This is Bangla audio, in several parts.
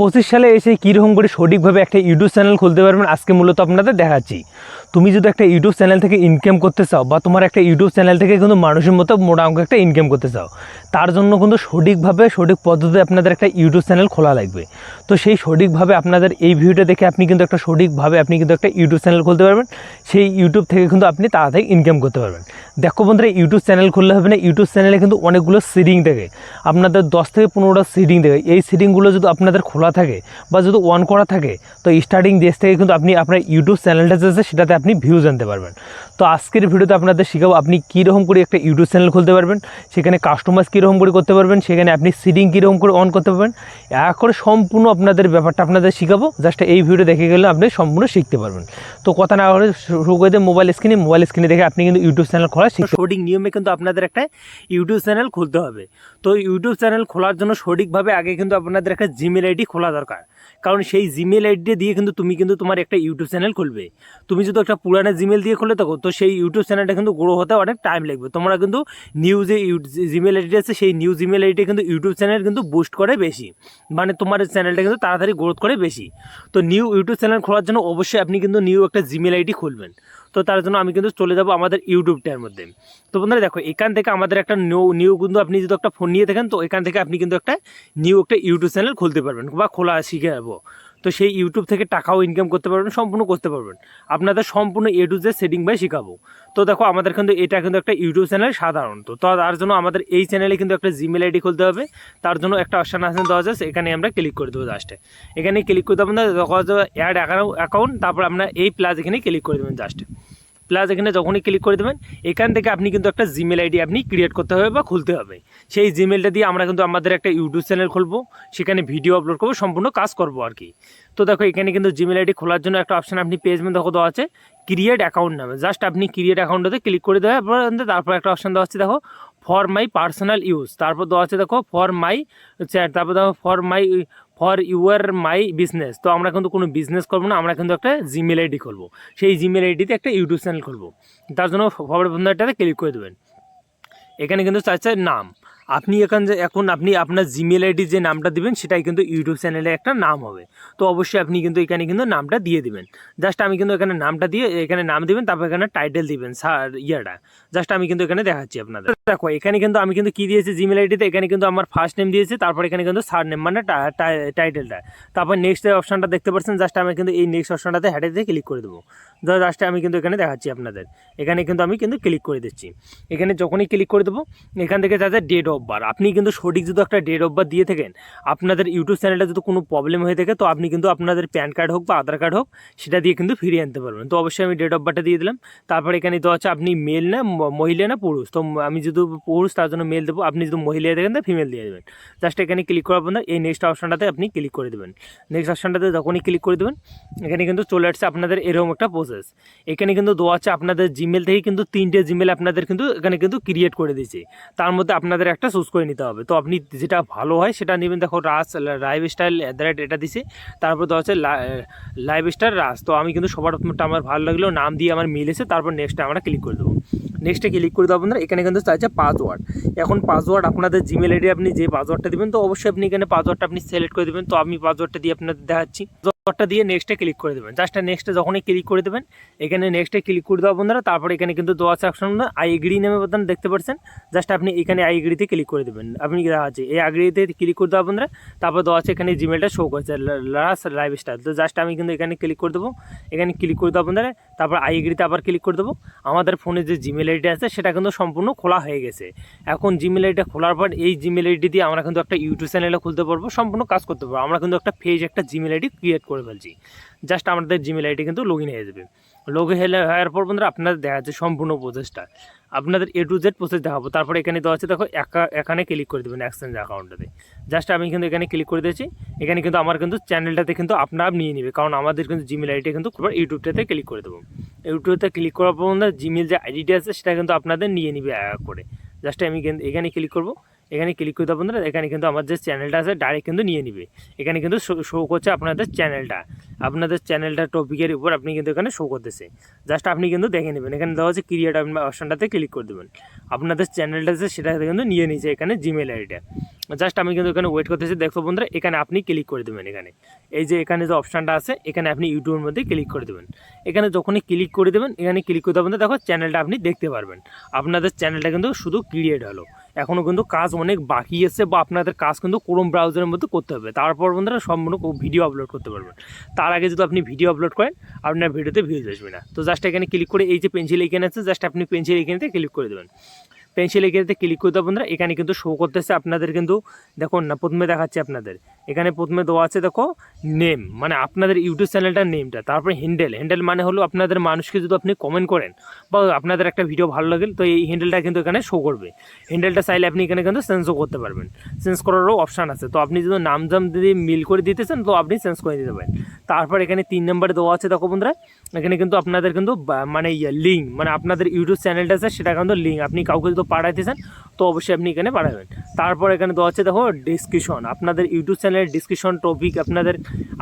পঁচিশ সালে এসে কীরকম করে সঠিকভাবে একটা ইউটিউব চ্যানেল খুলতে পারবেন, আজকে মূলত আপনাদের দেখাচ্ছি। তুমি যদি একটা ইউটিউব চ্যানেল থেকে ইনকাম করতে চাও বা তোমার একটা ইউটিউব চ্যানেল থেকে কিন্তু মানুষের মতো মোটা অঙ্ক একটা ইনকাম করতে চাও, তার জন্য কিন্তু সঠিকভাবে, সঠিক পদ্ধতিতে আপনাদের একটা ইউটিউব চ্যানেল খোলা লাগবে। তো সেই সঠিকভাবে আপনাদের এই ভিডিওটা দেখে আপনি কিন্তু একটা সঠিকভাবে আপনি কিন্তু একটা ইউটিউব চ্যানেল খুলতে পারবেন। সেই ইউটিউব থেকে কিন্তু আপনি তাড়াতাড়ি ইনকাম করতে পারবেন। দেখো বন্ধুরা ইউটিউব চ্যানেল খুললে হবে না ইউটিউব চ্যানেলে কিন্তু অনেকগুলো সিডিং থাকে। আপনাদের দশ থেকে পনেরোটা সিডিং থাকে। এই সিডিংগুলো যদি আপনাদের খোলা থাকে বা যদি অন করা থাকে, তো স্টার্টিং ডেজ থেকে কিন্তু আপনি আপনার ইউটিউব চ্যানেলটা যে সেটাতে আপনি ভিউজ আনতে পারবেন। তো আজকের ভিডিওতে আপনাদের শেখাবো আপনি কীরকম করে একটা ইউটিউব চ্যানেল খুলতে পারবেন, সেখানে কাস্টমাইজ কীরকম করে করতে পারবেন, সেখানে আপনি সিডিং কীরকম করে অন করতে পারবেন। করে সম্পূর্ণ আপনাদের ব্যাপারটা আপনাদের শেখাবো জাস্ট এই ভিডিও দেখে গেলে আপনি সম্পূর্ণ শিখতে পারবেন। তো কথা না বলে শুরু করে মোবাইল স্ক্রিনে মোবাইল স্ক্রিনে দেখে আপনি কিন্তু ইউটিউব চ্যানেল খোলা সঠিক নিয়মে কিন্তু আপনাদের একটা ইউটিউব চ্যানেল খুলতে হবে। তো ইউটিউব চ্যানেল খোলার জন্য সঠিকভাবে আগে কিন্তু আপনাদের একটা জিমেল আইডি খোলা দরকার। কারণ সেই জিমেল আইডি দিয়ে কিন্তু তুমি কিন্তু তোমার একটা ইউটিউব চ্যানেল খুলবে। তুমি যদি একটা পুরানো জিমেল দিয়ে খুলে থাকো, তো সেই ইউটিউব চ্যানেলটা কিন্তু গ্রো হতে অনেক টাইম লাগবে। তোমরা কিন্তু নিউ যে জিমেল আইডি আছে, সেই নিউ জিমেল আইডি কিন্তু ইউটিউব চ্যানেল কিন্তু বুস্ট করে বেশি। মানে তোমার চ্যানেলটা কিন্তু তাড়াতাড়ি গ্রোথ করে বেশি। তো নিউ ইউটিউব চ্যানেল খোলার জন্য অবশ্যই আপনি কিন্তু নিউ একটা জিমেল আইডি খুলবেন। তো তার জন্য আমি কিন্তু চলে যাব আমাদের ইউটিউবটার মধ্যে। তো বন্ধুরা দেখো, এখান থেকে আমাদের একটা নিউ নিউ কিন্তু আপনি যদি একটা ফোন নিয়ে থাকেন, তো এখান থেকে আপনি কিন্তু একটা নিউ একটা ইউটিউব চ্যানেল খুলতে পারবেন বা খোলা শিখে যাব তো সেই ইউটিউব থেকে টাকাও ইনকাম করতে পারবেন, সম্পূর্ণ করতে পারবেন। আপনাদের সম্পূর্ণ A to Z setting by শেখাবো। তো দেখো, আমাদের কিন্তু, এটা কিন্তু একটা ইউটিউব চ্যানেল সাধারণত তো তার জন্য আমাদের এই চ্যানেলে কিন্তু একটা জিমেল আইডি খুলতে হবে। তার জন্য একটা অপশান আছে দেওয়া যাচ্ছে এখানে আমরা ক্লিক করে দেবো জাস্টে এখানে ক্লিক করে যাবে অ্যাড অ্যাকাউন্ট তারপর আমরা এই প্লাস এখানে ক্লিক করে দেবেন জাস্ট প্লাস এখানে যখনই ক্লিক করে দেবেন, এখান থেকে আপনি কিন্তু একটা জিমেল আইডি আপনি ক্রিয়েট করতে হবে বা খুলতে হবে। সেই জিমেলটা দিয়ে আমরা কিন্তু আমাদের একটা ইউটিউব চ্যানেল খুলবো, সেখানে ভিডিও আপলোড করব, সম্পূর্ণ কাজ করব আর কি। তো দেখো, এখানে কিন্তু জিমেল আইডি খোলার জন্য একটা অপশান আপনি পেজ মধ্যে দেখো দেওয়া আছে ক্রিয়েট অ্যাকাউন্ট নামে। জাস্ট আপনি ক্রিয়েট অ্যাকাউন্টটাতে ক্লিক করে দেওয়া তারপর একটা অপশান দেওয়া আছে, দেখো ফর মাই পার্সোনাল ইউজ তারপর দেওয়া আছে, দেখো ফর মাই চ্যাট তারপর দেখো for my for your my business তো আমরা কিন্তু কোনো বিজনেস করব না, আমরা কিন্তু একটা জিমেল আইডি খুলবো সেই জিমেল আইডিতে একটা ইউটিউব চ্যানেল খুলবো তার জন্য ফরওয়ার্ড বন্ধুটাতে ক্লিক করে দেবেন। এখানে কিন্তু চাইছে নাম। আপনি এখান যে এখন আপনি আপনার জিমেল আইডি যে নামটা দিবেন, সেটাই কিন্তু ইউটিউব চ্যানেলে একটা নাম হবে। তো অবশ্যই আপনি কিন্তু এখানে কিন্তু নামটা দিয়ে দিবেন। জাস্ট আমি কিন্তু এখানে নামটা দিয়ে, এখানে নাম দিবেন, তারপর এখানে টাইটেল দিবেন স্যার ইয়েটা জাস্ট আমি কিন্তু এখানে দেখাচ্ছি আপনাদের। দেখো, এখানে কিন্তু আমি কিন্তু কি দিয়েছি? জিমেল আইডিতে এখানে কিন্তু আমার ফার্স্ট নেম দিয়েছি, তারপর এখানে কিন্তু সার নেম মানে টাইটেলটা তারপর নেক্সট অপশনটা দেখতে পাচ্ছেন জাস্ট আমি কিন্তু এই নেক্সট অপশনটাতে হ্যাটে দিয়ে ক্লিক করে দেবো। জাস্ট আমি কিন্তু এখানে দেখাচ্ছি আপনাদের। এখানে কিন্তু আমি কিন্তু ক্লিক করে দিচ্ছি। এখানে যখনই ক্লিক করে দেবো, এখান থেকে যাচ্ছে ডেট অফ বার আপনি কিন্তু সঠিক যদি একটা ডেট অফ বার দিয়ে থাকেন, আপনাদের ইউটিউব চ্যানেলটা যদি কোনো প্রবলেম হয়ে থাকে, তো আপনি কিন্তু আপনাদের প্যান কার্ড হোক বা আধার কার্ড হোক, সেটা দিয়ে কিন্তু ফিরিয়ে আনতে পারবেন। তো অবশ্যই আমি ডেট অফ বারটা দিয়ে দিলাম। তারপর এখানে তো আছে, আপনি মেল না মহিলা না, পুরুষ। তো আমি যদি পুরুষ, তার জন্য মেল দেবো, আপনি যদি মহিলা দেখেন তো ফিমেল দিয়ে দেবেন। জাস্ট এখানে ক্লিক করার পর এই নেক্সট অপশনটাতে আপনি ক্লিক করে দেবেন। নেক্সট অপশনটাতে যখনই ক্লিক করে দেবেন, এখানে কিন্তু চলে আসছে আপনাদের এরকম একটা প্রসেস এখানে কিন্তু দেওয়া আছে আপনাদের জিমেল থেকে কিন্তু তিনটে জিমেল আপনাদের কিন্তু এখানে কিন্তু ক্রিয়েট করে দিয়েছে। তার মধ্যে আপনাদের একটা চুজ করে নিতে হবে। তো আপনি যেটা ভালো হয়, সেটা নেবেন। দেখো রাস life style at the rate এটা দিছে। তারপর দেওয়া হচ্ছে লাইভ স্টার রাস তো আমি কিন্তু সবার আমার ভালো লাগলেও নাম দিয়ে আমার মিলেছে তারপর নেক্সটে আমরা ক্লিক করে দেবো। নেক্সটে ক্লিক করে দেবো আপনারা এখানে কিন্তু চাইছে পাসওয়ার্ড এখন পাসওয়ার্ড আপনাদের জিমেল আইডি আপনি যে পাসওয়ার্ডটা দেবেন, তো অবশ্যই আপনি এখানে পাসওয়ার্ডটা আপনি সিলেক্ট করে দেবেন, তো আমি পাসওয়ার্ডটা দিয়ে আপনাদের দেখাচ্ছি। পাসওয়ার্ডটা দিয়ে নেক্সটে ক্লিক করে দেবেন। জাস্ট নেক্সটে যখনই ক্লিক করে দেবেন, এখানে নেক্সটে ক্লিক করে দেওয়া বন্ধুরা, তারপর এখানে কিন্তু দোয়া সেকশন আই এগ্রি নামে বোতাম দেখতে পাচ্ছেন জাস্ট আপনি এখানে আই এগ্রিতে ক্লিক করে দেবেন। আপনি আছে, এই আগ্রিতে ক্লিক করে দেওয়া বন্ধুরা, তারপর আছে এখানে জিমেলটা শো করছে লাস লাইফ স্টাইল তো জাস্ট আমি কিন্তু এখানে ক্লিক করে দেবো। এখানে ক্লিক করে দেওয়া বন্ধুরা, তারপর আই এগ্রিতে আবার ক্লিক করে দেবো। আমাদের ফোনে যে জিমেল আইডি আছে, সেটা কিন্তু সম্পূর্ণ খোলা হয়ে গেছে। এখন জিমেল আইডিটা খোলার পর এই জিমেল আইডি দিয়ে আমরা কিন্তু একটা ইউটিউব চ্যানেলে খুলতে পারব, সম্পূর্ণ কাজ করতে পারব। আমরা কিন্তু একটা পেজ একটা জিমেল আইডি ক্রিয়েট করে ফেলছি। জাস্ট আমাদের জিমেল আইডি কিন্তু লগ ইন হয়ে যাবে। লগ ইন হলে হওয়ার পর বন্ধুরা আপনাদের দেখা যাচ্ছে সম্পূর্ণ প্রসেসটা আপনাদের এ টু জেড প্রসেস দেখাবো। তারপরে এখানে দেওয়া আছে, দেখো এখানে ক্লিক করে দেবেন এক্সচেঞ্জ অ্যাকাউন্টটাতে জাস্ট আমি কিন্তু এখানে ক্লিক করে দিয়েছি। এখানে কিন্তু আমার কিন্তু চ্যানেলটাতে কিন্তু আপনার নিয়ে নেবে। কারণ আমাদের কিন্তু জিমেল আইডি কিন্তু ইউটিউবটাতে ক্লিক করে দেবো। ইউটিউবতে ক্লিক করার পর জিমেল যে আইডিটা আছে, সেটা কিন্তু আপনাদের নিয়ে নিবে করে। জাস্ট আমি এখানে ক্লিক করব। এখানে ক্লিক করতে বন্ধুরা, এখানে কিন্তু আমার যে চ্যানেলটা আছে ডাইরেক্ট কিন্তু নিয়ে নিবে। এখানে কিন্তু শো করছে আপনাদের চ্যানেলটা আপনাদের চ্যানেলটা টপিকের উপর আপনি কিন্তু এখানে শো করতেছে। জাস্ট আপনি কিন্তু দেখে নেবেন। এখানে দেওয়া হচ্ছে ক্রিয়েট অপশানটাতে ক্লিক করে দেবেন। আপনাদের চ্যানেলটা আছে, সেটা কিন্তু নিয়ে নিয়েছে এখানে জিমেল আইডিটা জাস্ট আমি কিন্তু এখানে ওয়েট করতেছি, দেখো বন্ধুরা, এখানে আপনি ক্লিক করে দেবেন এখানে। এই যে এখানে যে অপশানটা আছে, এখানে আপনি ইউটিউবের মধ্যে ক্লিক করে দেবেন। এখানে যখনই ক্লিক করে দেবেন, এখানে ক্লিক করে দেবেন দেখো চ্যানেলটা আপনি দেখতে পারবেন। আপনাদের চ্যানেলটা কিন্তু শুধু ক্রিয়েট হলো। এখনও কিন্তু কাজ অনেক বাকি আছে বা আপনাদের কাজ কিন্তু ক্রোম ব্রাউজারের মধ্যে করতে হবে। তারপর বন্ধুরা সম্পূর্ণ ভিডিও আপলোড করতে পারবেন। তার আগে যদি আপনি ভিডিও আপলোড করেন, আপনার ভিডিওতে ভিউজ আসবে না। তো জাস্ট এখানে ক্লিক করে এই যে পেন্সিল এখানে আছে জাস্ট আপনি পেন্সিল এখানেতে ক্লিক করে দেবেন। পেন্সিল এখানেতে ক্লিক করে দেওয়া বন্ধুরা, এখানে কিন্তু শো করতেছে আপনাদের কিন্তু, দেখুন না, প্রথমে দেখাচ্ছে আপনাদের। এখানে প্রথমে দেওয়া আছে, দেখো নেম মানে আপনাদের ইউটিউব চ্যানেলটার নেমটা তারপরে হ্যান্ডেল হ্যান্ডেল মানে হলো আপনাদের মানুষকে যদি আপনি কমেন্ট করেন বা আপনাদের একটা ভিডিও ভালো লাগে, তো এই হ্যান্ডেলটা কিন্তু এখানে শো করবে। হ্যান্ডেলটা চাইলে আপনি এখানে কিন্তু চেঞ্জও করতে পারবেন। চেঞ্জ করারও অপশান আছে। তো আপনি যদি নাম জাম যদি মিল করে দিতেছেন তো আপনি চেঞ্জ করে দিতে পারেন। তারপর এখানে তিন নম্বরে দেওয়া আছে, দেখো বন্ধুরা, এখানে কিন্তু আপনাদের কিন্তু মানে ইয়ে লিঙ্ক মানে আপনাদের ইউটিউব চ্যানেলটা আছে, সেটা কিন্তু লিঙ্ক আপনি কাউকে যদি পাঠাইতেছেন তো অবশ্যই আপনি এখানে পাঠাবেন। তারপর এখানে দেওয়া আছে, দেখো ডিসক্রিপশন আপনাদের ইউটিউব চ্যানেলের ডিসক্রিপশন টপিক আপনাদের,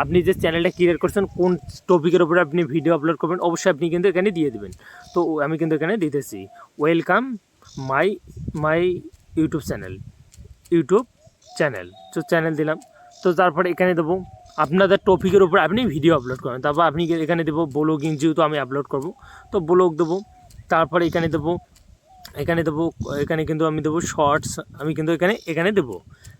আপনি যে চ্যানেলটা ক্রিয়েট করছেন, কোন টপিকের উপরে আপনি ভিডিও আপলোড করবেন, অবশ্যই আপনি কিন্তু এখানে দিয়ে দেবেন। তো আমি কিন্তু এখানে দিতেছি। Welcome my my YouTube channel YouTube channel তো চ্যানেল দিলাম। তো তারপরে এখানে দেবো, আপনাদের টপিকের উপর আপনি ভিডিও আপলোড করেন তারপর আপনি এখানে দেবো, ব্লগিং যেহেতু আমি আপলোড করব, তো ব্লগ দেবো। তারপরে এখানে দেবো এখানে দেবো, এখানে কিন্তু আমি দেবো শর্টস আমি কিন্তু এখানে এখানে দেবো।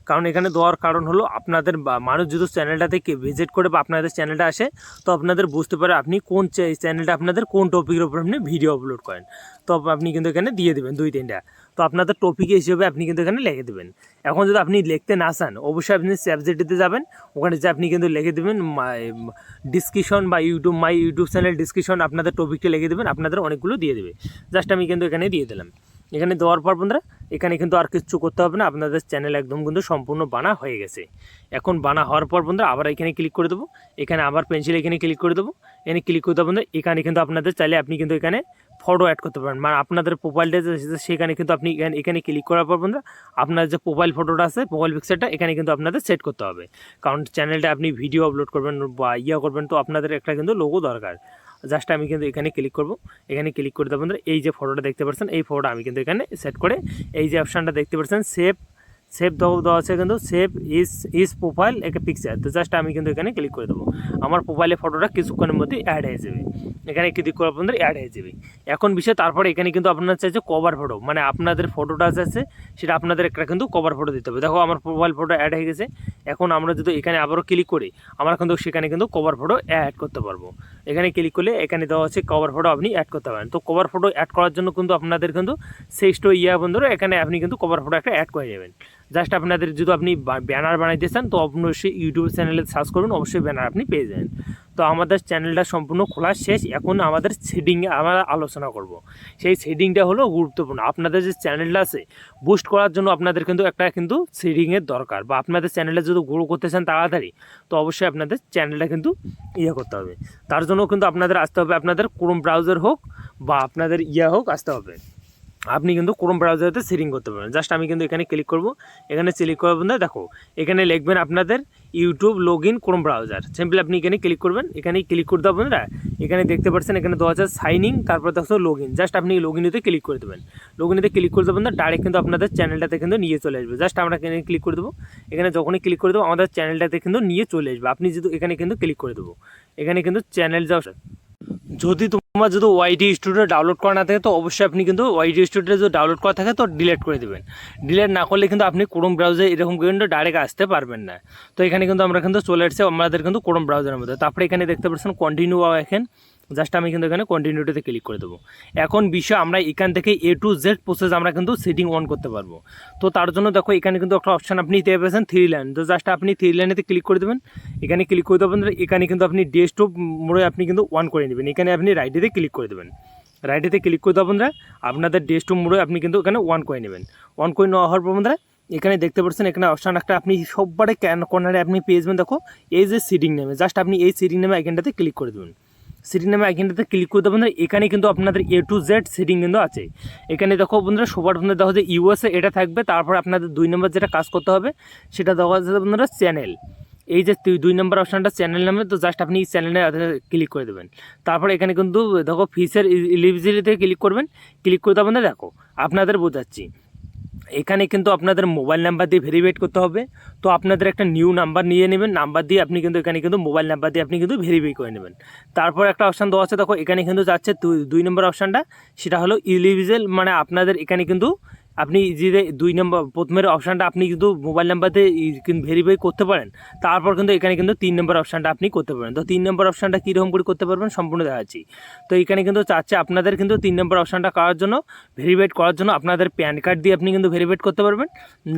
কারণ এখানে দেওয়ার কারণ হলো আপনাদের মানুষ যদি চ্যানেলটা থেকে ভিজিট করে বা আপনাদের চ্যানেলটা আসে, তো আপনাদের বুঝতে পারে আপনি কোন চ্যানেলটা আপনাদের কোন টপিকের উপর আপনি ভিডিও আপলোড করেন। তো আপনি কিন্তু এখানে দিয়ে দেবেন দুই তিনটা। তো আপনাদের টপিক হিসেবে আপনি কিন্তু এখানে লিখে দেবেন। এখন যদি আপনি লিখতে না চান, অবশ্যই আপনি সাবজেক্টিতে যাবেন। ওখানে যে আপনি কিন্তু লিখে দেবেন ডিসক্রিপশন বা YouTube my YouTube channel description আপনাদের টপিকটা লিখে দেবেন, আপনাদের অনেকগুলো দিয়ে দেবে। জাস্ট আমি কিন্তু এখানে দিয়ে দিলাম। এখানে দেওয়ার পর বন্ধুরা, এখানে কিন্তু আর কিছু করতে হবে না, আপনাদের চ্যানেল একদম কিন্তু সম্পূর্ণ বানা হয়ে গেছে। এখন বানা হওয়ার পর বন্ধুরা, আবার এখানে ক্লিক করে দেবো। এখানে আবার পেন্সিল এখানে ক্লিক করে দেবো। এখানে ক্লিক করে দেবো বন্ধুরা, এখানে কিন্তু আপনাদের চাইলে আপনি কিন্তু এখানে ফটো অ্যাড করতে পারেন মানে আপনাদের প্রোফাইলটা যে সেখানে কিন্তু আপনি এখানে এখানে ক্লিক করার পর বন্ধুরা আপনার যে প্রোফাইল ফটোটা আছে প্রোফাইল পিকচারটা এখানে কিন্তু আপনাদের সেট করতে হবে। কারণ চ্যানেলটা আপনি ভিডিও আপলোড করবেন বা ইয়া করবেন তো আপনাদের একটা কিন্তু লোগো দরকার। জাস্ট আমি কিন্তু এখানে ক্লিক করব। এখানে ক্লিক করে দেবো বন্ধুরা, এই যে ফটোটা দেখতে পাচ্ছেন, এই ফটোটা আমি কিন্তু এখানে সেট করে, এই যে অপশানটা দেখতে পাচ্ছেন সেভ সেভ দেওয়া আছে কিন্তু সেভ ইজ ইজ প্রোফাইল একটা পিকচার তো জাস্ট আমি কিন্তু এখানে ক্লিক করে দেবো। আমার প্রোফাইলে ফটোটা কিছুক্ষণের মধ্যে অ্যাড হয়ে যাবে। এখানে ক্লিক করার পর অ্যাড হয়ে যাবে। এখন বিষয়, তারপরে এখানে কিন্তু আপনার চাইছে কভার ফটো মানে আপনাদের ফটোটা আছে, সেটা আপনাদের একটা কিন্তু কভার ফটো দিতে হবে। দেখো, আমার প্রোফাইল ফটো অ্যাড হয়ে গেছে। এখন আমরা যদি এখানে আবারও ক্লিক করি, আমরা কিন্তু সেখানে কিন্তু কভার ফটো অ্যাড করতে পারব। এখানে ক্লিক করলে এখানে দেওয়া হচ্ছে কভার ফটো আপনি অ্যাড করতে পারেন। তো কভার ফটো অ্যাড করার জন্য কিন্তু আপনাদের কিন্তু সেক্সটো ইয়া বন্ধুরা, এখানে আপনি কিন্তু কভার ফটো একটা অ্যাড করে যাবেন জাস্ট আপনাদের যদি আপনি ব্যানার বানাইতে চান, তো অবশ্যই ইউটিউব চ্যানেলে সার্চ করুন, অবশ্যই ব্যানার আপনি পেয়ে যাবেন। তো আমাদের চ্যানেলটা সম্পূর্ণ খোলা শেষ। এখন আমাদের সেটিংয়ে আমরা আলোচনা করব। সেই সেডিংটা হলো গুরুত্বপূর্ণ। আপনাদের যে চ্যানেলটা আছে বুস্ট করার জন্য আপনাদের কিন্তু একটা কিন্তু সেডিংয়ের দরকার। বা আপনাদের চ্যানেলটা যদি গ্রো করতে চান তাড়াতাড়ি, তো অবশ্যই আপনাদের চ্যানেলটা কিন্তু ইয়ে করতে হবে। তার জন্য কিন্তু আপনাদের আসতে হবে, আপনাদের ক্রোম ব্রাউজার হোক বা আপনাদের ইয়া হোক, আসতে হবে। আপনি কিন্তু ক্রোম ব্রাউজারেতে সেটিং করতে পারবেন। জাস্ট আমি কিন্তু এখানে ক্লিক করব। এখানে ক্লিক করার বন্ধু দেখো, এখানে লিখবেন আপনাদের YouTube log in Chrome browser simply আপনি এখানে ক্লিক করবেন। এখানে ক্লিক করতে হবে বন্ধুরা এখানে দেখতে পাচ্ছেন এখানে দেওয়া আছে সাইন ইন তারপর দেখো লগ ইন জাস্ট আপনি লগ ইনেতে ক্লিক করে দেবেন। লগ ইনেতে ক্লিক করে দেবেন ডাইরেক্ট কিন্তু আপনাদের চ্যানেলটাতে কিন্তু নিয়ে চলে আসবে। জাস্ট আমরা এখানে ক্লিক করে দেবো। এখানে যখনই ক্লিক করে দেবো, আমাদের চ্যানেলটাতে কিন্তু নিয়ে চলে আসবে। আপনি যদি এখানে কিন্তু ক্লিক করে দেবো। এখানে কিন্তু চ্যানেল যাও। যদি তোমার যদি ওয়াইটি স্টুডিও ডাউনলোড করা না থাকে, তো অবশ্যই আপনি কিন্তু ওয়াইটি স্টুডিও যদি ডাউনলোড করা থাকে, তো ডিলেট করে দেবেন। ডিলেট না করলে কিন্তু আপনি কোরম ব্রাউজার এরকম কিন্তু ডাইরেক্ট আসতে পারবেন না। তো এখানে কিন্তু আমরা কিন্তু চলে এসেছি, আমাদের কিন্তু কোরম ব্রাউজারের মধ্যে। তারপরে এখানে দেখতে পাচ্ছেন কন্টিনিউ এখন। জাস্ট আমি কিন্তু এখানে কন্টিনিউটিতে ক্লিক করে দেবো। এখন বিষয় আমরা এখান থেকে এ টু জেড প্রসেস আমরা কিন্তু সেটিং অন করতে পারব। তো তার জন্য দেখো, এখানে কিন্তু একটা অপশান আপনি পেয়ে পেয়েছেন থ্রি লাইন তো জাস্ট আপনি থ্রি লাইনেতে ক্লিক করে দেবেন। এখানে ক্লিক করে দেবেন, এখানে কিন্তু আপনি ডেস্কটপ মোড়ে আপনি কিন্তু অন করে নেবেন। এখানে আপনি রাইটেতে ক্লিক করে দেবেন। রাইটেতে ক্লিক করে দেবেন বন্ধুরা আপনাদের ডেস্কটপ মোড়ে আপনি কিন্তু এখানে অন করে নেবেন। অন করে নেওয়া হওয়ার পর বন্ধুরা এখানে দেখতে পাচ্ছেন, এখানে অপশান একটা আপনি সববারে ক্যান কর্নারে আপনি পেয়ে যাবেন। দেখো, এই যে সিডিং নেমে জাস্ট আপনি এই সিডিং নেমে এখানটাতে ক্লিক করে দেবেন। সেটিং নামে আইকনটাতে ক্লিক করতে বন্ধুরা। এখানে কিন্তু আপনাদের এ টু জেড সিটিং কিন্তু আছে। এখানে দেখো বন্ধুরা, সবার বন্ধুরা দেখো যে ইউএসএ এটা থাকবে, তারপর আপনাদের দুই নম্বর যেটা কাজ করতে হবে, সেটা দেখা যাচ্ছে বন্ধুরা চ্যানেল এই যে দুই- নম্বর অপশানটা চ্যানেল নামে, তো জাস্ট আপনি এই চ্যানেলে ক্লিক করে দেবেন। তারপর এখানে কিন্তু দেখো ফিসের ইলিজিবিলিতে ক্লিক করবেন। ক্লিক করতে আপনাদের দেখো, আপনাদের বোঝাচ্ছি। এখানে কিন্তু আপনাদের মোবাইল নাম্বার দিয়ে ভেরিফাইড করতে হবে। তো আপনাদের একটা নিউ নাম্বার নিয়ে নেবেন, নাম্বার দিয়ে আপনি কিন্তু এখানে কিন্তু মোবাইল নাম্বার দিয়ে আপনি কিন্তু ভেরিফাই করে নেবেন। তারপর একটা অপশান দেওয়া আছে, দেখো এখানে কিন্তু যাচ্ছে দুই- নম্বর অপশানটা, সেটা হলো ইলিভিজেল মানে আপনাদের এখানে কিন্তু আপনি যে দুই নম্বর, প্রথমের অপশানটা আপনি কিন্তু মোবাইল নাম্বার দিয়ে ভেরিফাই করতে পারেন। তারপর কিন্তু এখানে কিন্তু তিন নম্বর অপশানটা আপনি করতে পারেন তো তিন নম্বর অপশানটা কীরকম করে করতে পারবেন সম্পূর্ণ দেখাচ্ছি। তো এখানে কিন্তু চাচ্ছে আপনাদের কিন্তু তিন নম্বর অপশানটা করার জন্য ভেরিফাইড করার জন্য আপনাদের প্যান কার্ড দিয়ে আপনি কিন্তু ভেরিফাইড করতে পারবেন।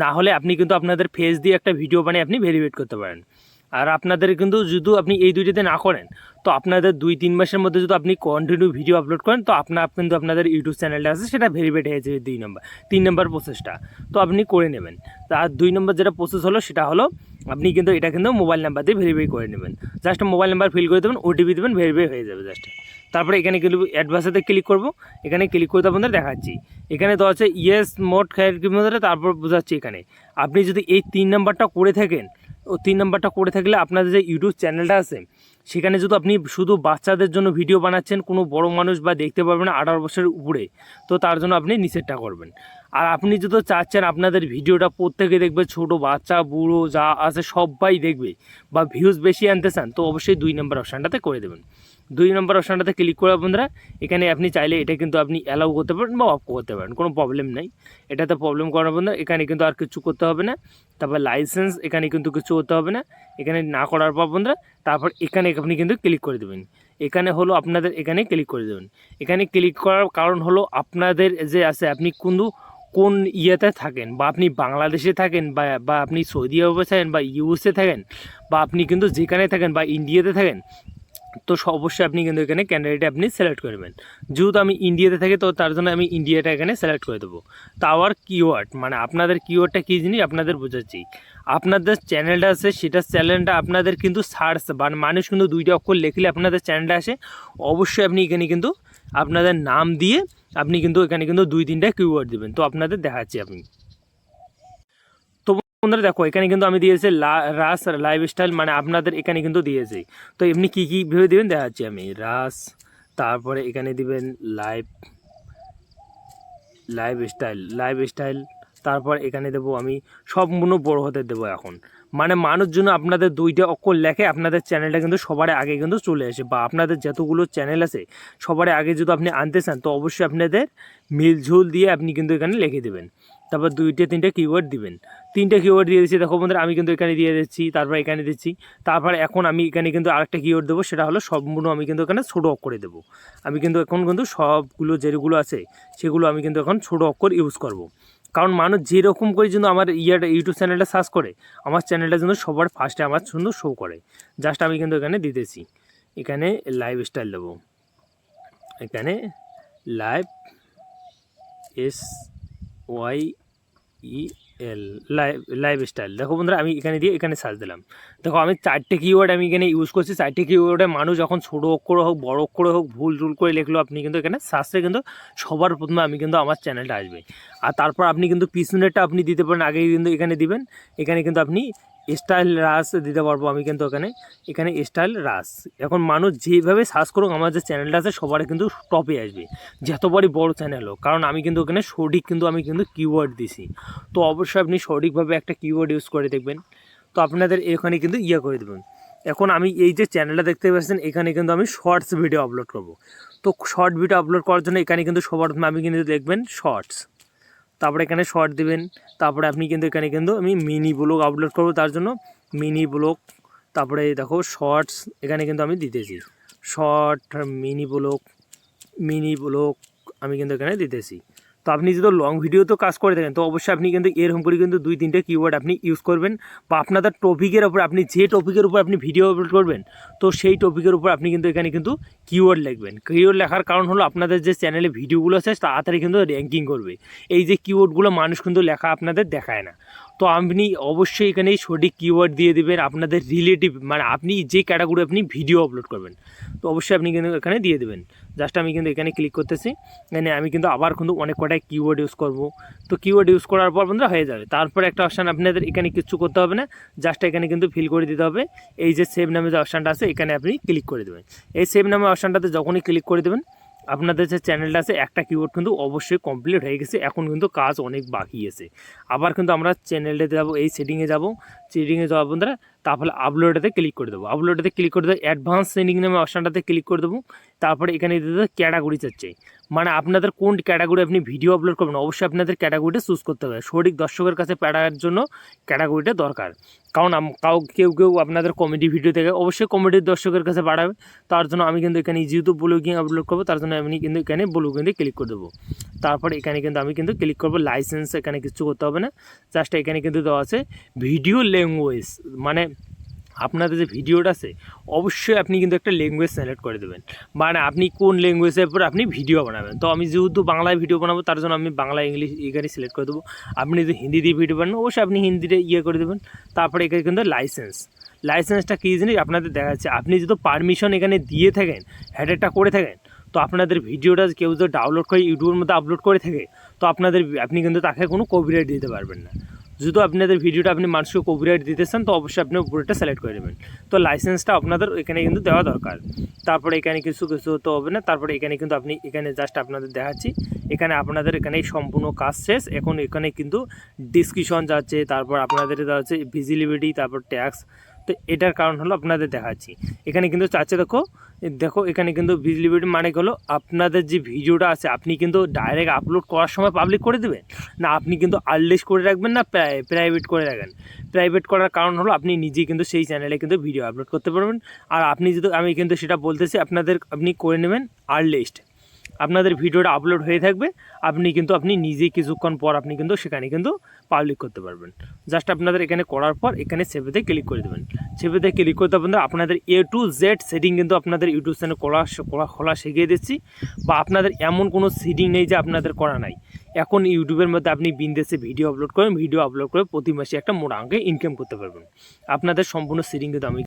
না হলে আপনি কিন্তু আপনাদের ফেস দিয়ে একটা ভিডিও বানিয়ে আপনি ভেরিফাইড করতে পারেন। আর আপনাদের কিন্তু যদি আপনি এই দুইটাতে না করেন, তো আপনাদের দুই তিন মাসের মধ্যে যদি আপনি কন্টিনিউ ভিডিও আপলোড করেন, তো আপনার কিন্তু আপনাদের ইউটিউব চ্যানেলটা আছে, সেটা ভেরিফাইড হয়ে যাবে দুই নম্বর তিন নম্বর প্রসেসটা তো আপনি করে নেবেন। আর দুই নম্বর যেটা প্রসেস হলো, সেটা হলো আপনি কিন্তু এটা কিন্তু মোবাইল নাম্বার দিয়ে ভেরিফাই করে নেবেন। জাস্ট মোবাইল নাম্বার ফিল করে দেবেন ওটিপি দেবেন ভেরিফাই হয়ে যাবে জাস্ট তারপরে এখানে কিন্তু অ্যাডভান্সেতে ক্লিক করব। এখানে ক্লিক করতে আপনাদের দেখাচ্ছি। এখানে তো আছে ইয়েস মোট খেয়ার তারপর বোঝাচ্ছি এখানে। আপনি যদি এই তিন নাম্বারটা করে থাকেন তিন নাম্বারটা করে থাকলে আপনাদের যে ইউটিউব চ্যানেলটা আছে, সেখানে যদি আপনি শুধু বাচ্চাদের জন্য ভিডিও বানাচ্ছেন, কোনো বড় মানুষ বা দেখতে পারবেন আঠারো বছরের উপরে, তো তার জন্য আপনি নিষেধটা করবেন। আর আপনি যদি চাচ্ছেন আপনাদের ভিডিওটা প্রত্যেকে দেখবে, ছোট বাচ্চা, বুড়ো, যা আছে সবাই দেখবে বা ভিউজ বেশি আনতে চান, তো অবশ্যই দুই নম্বর অপশানটাতে করে দেবেন। দুই নম্বর অপশানটাতে ক্লিক করে বন্ধুরা। এখানে আপনি চাইলে এটা কিন্তু আপনি অ্যালাউ করতে পারেন বা অফ করতে পারেন, কোনো প্রবলেম নেই। এটাতে প্রবলেম করার বন্ধুরা, এখানে কিন্তু আর কিছু করতে হবে না। তারপর লাইসেন্স এখানে কিন্তু কিছু করতে হবে না। এখানে না করার পর বন্ধুরা, তারপর এখানে আপনি কিন্তু ক্লিক করে দেবেন। এখানে হলো আপনাদের, এখানে ক্লিক করে দেবেন। এখানে ক্লিক করার কারণ হলো আপনাদের যে আছে, আপনি কিন্তু কোন ইয়েতে থাকেন বা আপনি বাংলাদেশে থাকেন বা বা আপনি সৌদি আরবে থাকেন বা ইউএসএ থাকেন বা আপনি কিন্তু যেখানে থাকেন বা ইন্ডিয়াতে থাকেন তো অবশ্যই আপনি কিন্তু এখানে ক্যান্ডিডেট আপনি সিলেক্ট করবেন যেহেতু আমি ইন্ডিয়াতে থাকি, তো তার জন্য আমি ইন্ডিয়াটা এখানে সিলেক্ট করে দেবো। তাওয়ার কিওয়ার্ড মানে আপনাদের কিওয়ার্ডটা কী জিনিস? আপনাদের বোঝাচ্ছি আপনাদের চ্যানেলটা আছে, সেটা চ্যানেলটা আপনাদের কিন্তু সার্চ বা মানুষ কিন্তু দুইটা অক্ষর লিখলে আপনাদের চ্যানেলটা আসে। অবশ্যই আপনি এখানে কিন্তু আপনাদের নাম দিয়ে আপনি কিন্তু এখানে কিন্তু দুই তিনটা কিওয়ার্ড দেবেন। তো আপনাদের দেখাচ্ছি আপনি বন্ধুরা দেখো, এখানে কিন্তু আমি দিয়েছি রাস লাইফস্টাইল মানে আপনাদের এখানে কিন্তু দিয়েছি। তো এমনি কী কী ভেবে দেবেন? দেখাচ্ছি আমি। রাস, তারপরে এখানে দিবেন life live style live style তারপর এখানে দেবো আমি, সম্পূর্ণ বড় হতে দেবো এখন। মানে মানুষজন আপনাদের দুইটা অক্ষর লেখে আপনাদের চ্যানেলটা কিন্তু সবার আগে কিন্তু চলে আসে, বা আপনাদের যতগুলো চ্যানেল আছে, সবার আগে যদি আপনি আনতে চান, তো অবশ্যই আপনাদের মিলঝুল দিয়ে আপনি কিন্তু এখানে লিখে দেবেন। তারপর দুইটা, তিনটে কিওয়ার্ড দিবেন। তিনটে কিওয়ার্ড দিয়ে দিচ্ছি, দেখো বন্ধুরা, আমি কিন্তু এখানে দিয়ে দিচ্ছি, তারপর এখানে দিচ্ছি। তারপর এখন আমি এখানে কিন্তু আরেকটা কিওয়ার্ড দেবো, সেটা হলো সম্পূর্ণ আমি কিন্তু এখানে ছোটো অক্ষরে দেবো। আমি কিন্তু এখন কিন্তু সবগুলো যেগুলো আছে, সেগুলো আমি কিন্তু এখন ছোটো অক্ষর ইউজ করব। কারণ মানুষ যেরকম করে যেন আমার ইয়াটা ইউটিউব চ্যানেলটা সার্চ করে, আমার চ্যানেলটা যেন সবার ফার্স্টে আমার সুন্দর শো করে। জাস্ট আমি কিন্তু এখানে দিতেছি। এখানে লাইভ স্টাইল দেবো। এখানে live S Y L E live live style দেখো বন্ধুরা, আমি এখানে দিয়ে এখানে সার্চ দিলাম। দেখো, আমি চারটে কিওয়ার্ড আমি এখানে ইউজ করছি। চারটে কিওয়ার্ডে মানুষ যখন ছোটো অক্ষরে হোক, বড় অক্ষরে হোক, ভুল টুল করে লিখলো, আপনি কিন্তু এখানে সার্চে কিন্তু সবার প্রথমে আমি কিন্তু আমার চ্যানেলটা আসবে। আর তারপর আপনি কিন্তু পিছনেরটা আপনি দিতে পারেন আগে কিন্তু এখানে দিবেন। এখানে কিন্তু আপনি স্টাইল রাস দিতে পারব আমি কিন্তু ওখানে। এখানে স্টাইল রাস এখন মানুষ যেভাবে সার্চ করুক, আমার যে চ্যানেলটা আছে সবার কিন্তু টপে আসবে। যতবারই বড় চ্যানেল হোক, কারণ আমি কিন্তু ওখানে সঠিক কিন্তু আমি কিন্তু কিওয়ার্ড দিছি। তো অবশ্যই আপনি সঠিকভাবে একটা কিওয়ার্ড ইউজ করে দেখবেন। তো আপনাদের এখানে কিন্তু ইয়ে করে দেবেন। এখন আমি এই যে চ্যানেলটা দেখতে পাচ্ছেন, এখানে কিন্তু আমি শর্টস ভিডিও আপলোড করব। তো শর্ট ভিডিও আপলোড করার জন্য এখানে কিন্তু সবার আমি কিন্তু দেখবেন শর্টস তারপরে এখানে শর্ট দেবেন, তারপরে আপনি কিন্তু এখানে কিন্তু আমি মিনি ব্লগ আপলোড করব, তার জন্য মিনি ব্লগ তারপরে দেখো শর্টস এখানে কিন্তু আমি দিতেছি। Short mini blog mini blog আমি কিন্তু এখানে দিতেছি। তো আপনি যদি লং ভিডিও তো কাজ করে থাকেন, তো অবশ্যই আপনি কিন্তু এরকম করে কিন্তু দুই, তিনটে কিওয়ার্ড আপনি ইউজ করবেন বা আপনাদের টপিকের ওপর আপনি যে টপিকের উপর আপনি ভিডিও আপলোড করবেন, তো সেই টপিকের উপর আপনি কিন্তু এখানে কিন্তু কিওয়ার্ড লিখবেন। কিওয়ার্ড লেখার কারণ হলো আপনাদের যে চ্যানেলে ভিডিওগুলো আছে, তাড়াতাড়ি কিন্তু র্যাঙ্কিং করবে। এই যে কিওয়ার্ডগুলো মানুষ কিন্তু লেখা আপনাদের দেখায় না। তো আপনি অবশ্যই এখানে সঠিক কিওয়ার্ড দিয়ে দেবেন, আপনাদের রিলেটিভ মানে আপনি যে ক্যাটাগরি আপনি ভিডিও আপলোড করবেন, তো অবশ্যই আপনি কিন্তু এখানে দিয়ে দেবেন। জাস্ট আমি কিন্তু এখানে ক্লিক করতেছি। এখানে আমি কিন্তু আবার কিন্তু অনেক কটাই কিওয়ার্ড ইউজ করব। তো কিওয়ার্ড ইউজ করার পর বন্ধুরা হয়ে যাবে। তারপরে একটা অপশান আপনাদের এখানে কিছু করতে হবে না। জাস্ট এখানে কিন্তু ফিল করে দিতে হবে। এই যে সেভ নামে যে অপশানটা আছে, এখানে আপনি ক্লিক করে দেবেন। এই সেভ নামে অপশানটাতে যখনই ক্লিক করে দেবেন, আপনাদের যে চ্যানেলটা আছে, একটা কিবোর্ড কিন্তু অবশ্যই কমপ্লিট হয়ে গেছে। এখন কিন্তু কাজ অনেক বাকি আছে। আবার কিন্তু আমরা চ্যানেলটাতে যাব, এই সেটিংয়ে যাব। সেটিংয়ে যাওয়া বন্ধুরা, তারপরে আপলোডেতে ক্লিক করে দেবো। আপলোডেতে ক্লিক করে দেবো অ্যাডভান্স সেটিং নামে অপশানটাতে ক্লিক করে দেবো। তারপরে এখানে দিতে ক্যাটাগরি চাচ্ছে মানে আপনাদের কোন ক্যাটাগরি আপনি ভিডিও আপলোড করবেন, অবশ্যই আপনাদের ক্যাটাগরিটা চুজ করতে হবে। সঠিক দর্শকের কাছে পাঠার জন্য ক্যাটাগরিটা দরকার। কারণ কাউ কেউ কেউ আপনাদের কমেডি ভিডিও থেকে অবশ্যই কমেডির দর্শকের কাছে পাঠাবে। তার জন্য আমি কিন্তু এখানে যেহেতু ব্লগিং আপলোড করব, তার জন্য আমি কিন্তু এখানে ব্লগিংয়ে ক্লিক করে দেবো। তারপরে এখানে কিন্তু আমি কিন্তু ক্লিক করব লাইসেন্স এখানে কিছু করতে হবে না। জাস্ট এখানে কিন্তু দেওয়া আছে ভিডিও ল্যাঙ্গুয়েজ মানে আপনাদের যে ভিডিওটা আছে, অবশ্যই আপনি কিন্তু একটা ল্যাঙ্গুয়েজ সিলেক্ট করে দেবেন। মানে আপনি কোন ল্যাঙ্গুয়েজের উপর আপনি ভিডিও বানাবেন। তো আমি যেহেতু বাংলায় ভিডিও বানাবো, তার জন্য আমি বাংলা, ইংলিশ এখানে সিলেক্ট করে দেবো। আপনি যদি হিন্দি দিয়ে ভিডিও বানান, অবশ্যই আপনি হিন্দিতে ইয়ে করে দেবেন। তারপরে এখানে কিন্তু লাইসেন্স লাইসেন্সটা কী জিনিস? আপনাদের দেখা যাচ্ছে আপনি যদি পারমিশন এখানে দিয়ে থাকেন হেডেরটা করে থাকেন, তো আপনাদের ভিডিওটা কেউ যদি ডাউনলোড করে, ইউটিউবের মধ্যে আপলোড করে থাকে, তো আপনাদের, আপনি কিন্তু তাকে কোনো কপিরাইট দিতে পারবেন না। যদি আপনাদের ভিডিওটা আপনি মানুষকে কপিরাইট দিতে চান তো অবশ্যই আপনি উপরেটা সিলেক্ট করে দেবেন তো লাইসেন্সটা আপনাদের এখানে কিন্তু দেওয়া দরকার। তারপরে এখানে কিছু কিছু তো হবে না। তারপরে এখানে কিন্তু আপনি, এখানে জাস্ট আপনাদের দেখাচ্ছি। এখানে আপনাদের এখানে সম্পূর্ণ কাজ শেষ। এখন এখানে কিন্তু ডিসক্রিপশন যাচ্ছে, তারপর আপনাদের যাচ্ছে হচ্ছে ভিজিবিলিটি তারপর ট্যাক্স তো এটার কারণ হলো আপনাদের দেখাচ্ছি। এখানে কিন্তু চাচ্ছে, দেখো দেখো, এখানে কিন্তু ভিজিবিলিটি মানে হলো? আপনাদের যে ভিডিওটা আছে, আপনি কিন্তু ডাইরেক্ট আপলোড করার সময় পাবলিক করে দেবেন। না, আপনি কিন্তু আর্লিশ করে রাখবেন না প্রাইভেট করে রাখেন। প্রাইভেট করার কারণ হলো, আপনি নিজেই কিন্তু সেই চ্যানেলে কিন্তু ভিডিও আপলোড করতে পারবেন। আর আপনি যদি আমি কিন্তু সেটা বলতেছি, আপনাদের, আপনি করে নেবেন আর্লিস্ট আপনাদের ভিডিওটা আপলোড হয়ে থাকবে। আপনি কিন্তু আপনি নিজেই কিছুক্ষণ পর আপনি কিন্তু সেখানে কিন্তু পাবলিক করতে পারবেন। জাস্ট আপনাদের এখানে করার পর এখানে সেভেতে ক্লিক করে দেবেন। সেভেতে ক্লিক করতে পারবেন, আপনাদের এ টু জেড সেটিং কিন্তু আপনাদের ইউটিউব চ্যানেল করা খোলা শিখিয়ে দিচ্ছি। বা আপনাদের এমন কোনো সেটিং নেই যে আপনাদের করা নাই। এখন ইউটিউবের মধ্যে আপনি বিন্দেশে ভিডিও আপলোড করেন ভিডিও আপলোড করে প্রতি মাসে একটা মোটা অঙ্কে ইনকাম করতে পারবেন। আপনাদের সম্পূর্ণ সেটিং কিন্তু আমি